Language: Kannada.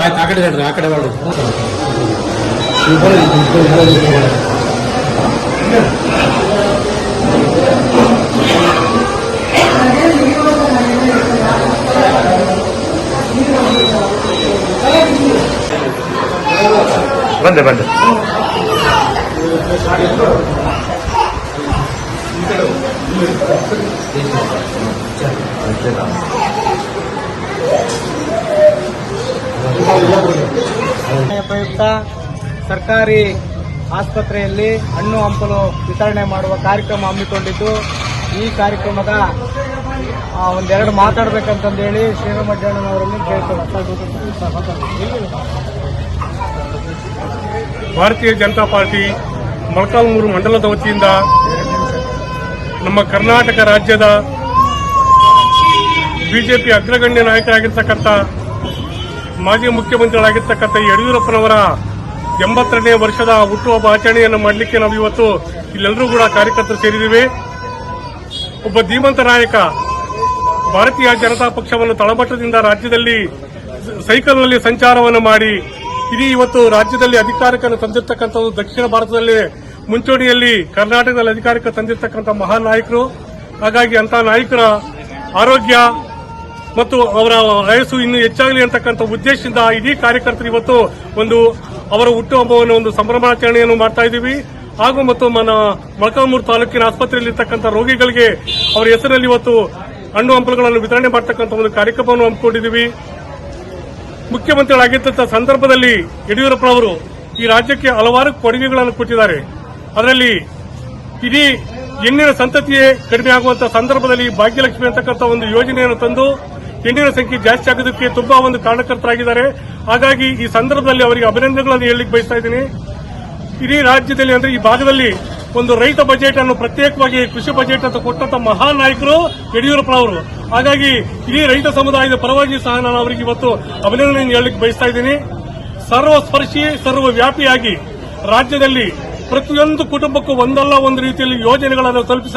ಆಯ್ತು ಆ ಕಡೆ ಹೇಳ್ರಿ ಆ ಕಡೆ ಮಾಡಿ ಬಂದೆ ಬಂದೆ. ಪ್ರಯುಕ್ತ ಸರ್ಕಾರಿ ಆಸ್ಪತ್ರೆಯಲ್ಲಿ ಹಣ್ಣು ಹಂಪಲು ವಿತರಣೆ ಮಾಡುವ ಕಾರ್ಯಕ್ರಮ ಹಮ್ಮಿಕೊಂಡಿದ್ದು, ಈ ಕಾರ್ಯಕ್ರಮದ ಒಂದೆರಡು ಮಾತಾಡ್ಬೇಕಂತಂದೇಳಿ ಶ್ರೀರಾಮಡ್ಡಣ್ಣನವರಲ್ಲಿ ಕೇಳ್ತೇವೆ. ಭಾರತೀಯ ಜನತಾ ಪಾರ್ಟಿ ಮೊಳಕಾಲ್ಮೂರು ಮಂಡಲದ ವತಿಯಿಂದ ನಮ್ಮ ಕರ್ನಾಟಕ ರಾಜ್ಯದ ಬಿಜೆಪಿ ಅಗ್ರಗಣ್ಯ ನಾಯಕರಾಗಿರ್ತಕ್ಕಂಥ ಮಾಜಿ ಮುಖ್ಯಮಂತ್ರಿಗಳಾಗಿರ್ತಕ್ಕಂಥ ಯಡಿಯೂರಪ್ಪನವರ ಎಂಬತ್ತನೇ ವರ್ಷದ ಹುಟ್ಟುಹಬ್ಬ ಆಚರಣೆಯನ್ನು ಮಾಡಲಿಕ್ಕೆ ನಾವು ಇವತ್ತು ಇಲ್ಲೆಲ್ಲರೂ ಕೂಡ ಕಾರ್ಯಕರ್ತರು ಸೇರಿದ್ದೀವಿ. ಒಬ್ಬ ಧೀಮಂತ ನಾಯಕ ಭಾರತೀಯ ಜನತಾ ಪಕ್ಷವನ್ನು ತಳಮಟ್ಟದಿಂದ ರಾಜ್ಯದಲ್ಲಿ ಸೈಕಲ್ನಲ್ಲಿ ಸಂಚಾರವನ್ನು ಮಾಡಿ, ಇಡೀ ಇವತ್ತು ರಾಜ್ಯದಲ್ಲಿ ಅಧಿಕಾರಕ್ಕೆ ತಂದಿರತಕ್ಕಂಥದ್ದು ದಕ್ಷಿಣ ಭಾರತದಲ್ಲಿ ಮುಂಚೂಣಿಯಲ್ಲಿ ಕರ್ನಾಟಕದಲ್ಲಿ ಅಧಿಕಾರಕ್ಕೆ ತಂದಿರತಕ್ಕಂಥ ಮಹಾನ್ ನಾಯಕರು, ಹಾಗಾಗಿ ಅಂತ ನಾಯಕರ ಆರೋಗ್ಯ ಮತ್ತು ಅವರ ವಯಸ್ಸು ಇನ್ನೂ ಹೆಚ್ಚಾಗಲಿ ಅಂತಕ್ಕಂಥ ಉದ್ದೇಶದಿಂದ ಇಡೀ ಕಾರ್ಯಕರ್ತರು ಇವತ್ತು ಒಂದು ಅವರ ಹುಟ್ಟುಹಬ್ಬವನ್ನು ಒಂದು ಸಂಭ್ರಮಾಚರಣೆಯನ್ನು ಮಾಡ್ತಾ ಇದ್ದೀವಿ. ಹಾಗೂ ಮತ್ತು ಮನ ಮೊಳಕಾಲ್ಮೂರು ತಾಲೂಕಿನ ಆಸ್ಪತ್ರೆಯಲ್ಲಿ ಇರ್ತಕ್ಕಂಥ ರೋಗಿಗಳಿಗೆ ಅವರ ಹೆಸರಲ್ಲಿ ಇವತ್ತು ಹಣ್ಣು ಹಂಪಲುಗಳನ್ನು ವಿತರಣೆ ಮಾಡತಕ್ಕಂಥ ಒಂದು ಕಾರ್ಯಕ್ರಮವನ್ನು ಹಮ್ಮಿಕೊಂಡಿದ್ದೀವಿ. ಮುಖ್ಯಮಂತ್ರಿಗಳಾಗಿದ್ದಂಥ ಸಂದರ್ಭದಲ್ಲಿ ಯಡಿಯೂರಪ್ಪ ಅವರು ಈ ರಾಜ್ಯಕ್ಕೆ ಹಲವಾರು ಕೊಡುಗೆಗಳನ್ನು ಕೊಟ್ಟಿದ್ದಾರೆ. ಅದರಲ್ಲಿ ಇಡೀ ಹೆಣ್ಣಿನ ಸಂತತಿಯೇ ಕಡಿಮೆ ಆಗುವಂತಹ ಸಂದರ್ಭದಲ್ಲಿ ಭಾಗ್ಯಲಕ್ಷ್ಮಿ ಅಂತಕ್ಕಂಥ ಒಂದು ಯೋಜನೆಯನ್ನು ತಂದು ಹೆಣ್ಣಿನ ಸಂಖ್ಯೆ ಜಾಸ್ತಿ ಆಗೋದಕ್ಕೆ ತುಂಬಾ ಒಂದು ಕಾರಣಕರ್ತರಾಗಿದ್ದಾರೆ. ಹಾಗಾಗಿ ಈ ಸಂದರ್ಭದಲ್ಲಿ ಅವರಿಗೆ ಅಭಿನಂದನೆಗಳನ್ನು ಹೇಳಲಿಕ್ಕೆ ಬಯಸ್ತಾ ಇದ್ದೀನಿ. ಇಡೀ ರಾಜ್ಯದಲ್ಲಿ ಅಂದ್ರೆ ಈ ಭಾಗದಲ್ಲಿ ಒಂದು ರೈತ ಬಜೆಟ್ ಅನ್ನು ಪ್ರತ್ಯೇಕವಾಗಿ ಕೃಷಿ ಬಜೆಟ್ ಅಂತ ಕೊಟ್ಟಂತ ಮಹಾನ್ ನಾಯಕರು ಯಡಿಯೂರಪ್ಪನವರು ಹಾಗಾಗಿ ಇಡೀ ರೈತ ಸಮುದಾಯದ ಪರವಾಗಿ ಸಹ ನಾನು ಅವರಿಗೆ ಇವತ್ತು ಅಭಿನಂದನೆಯನ್ನು ಹೇಳಲಿಕ್ಕೆ ಬಯಸ್ತಾ ಇದ್ದೀನಿ. ಸರ್ವಸ್ಪರ್ಶಿ, ಸರ್ವವ್ಯಾಪಿಯಾಗಿ ರಾಜ್ಯದಲ್ಲಿ ಪ್ರತಿಯೊಂದು ಕುಟುಂಬಕ್ಕೂ ಒಂದಲ್ಲ ಒಂದು ರೀತಿಯಲ್ಲಿ ಯೋಜನೆಗಳನ್ನು ತಲುಪಿಸ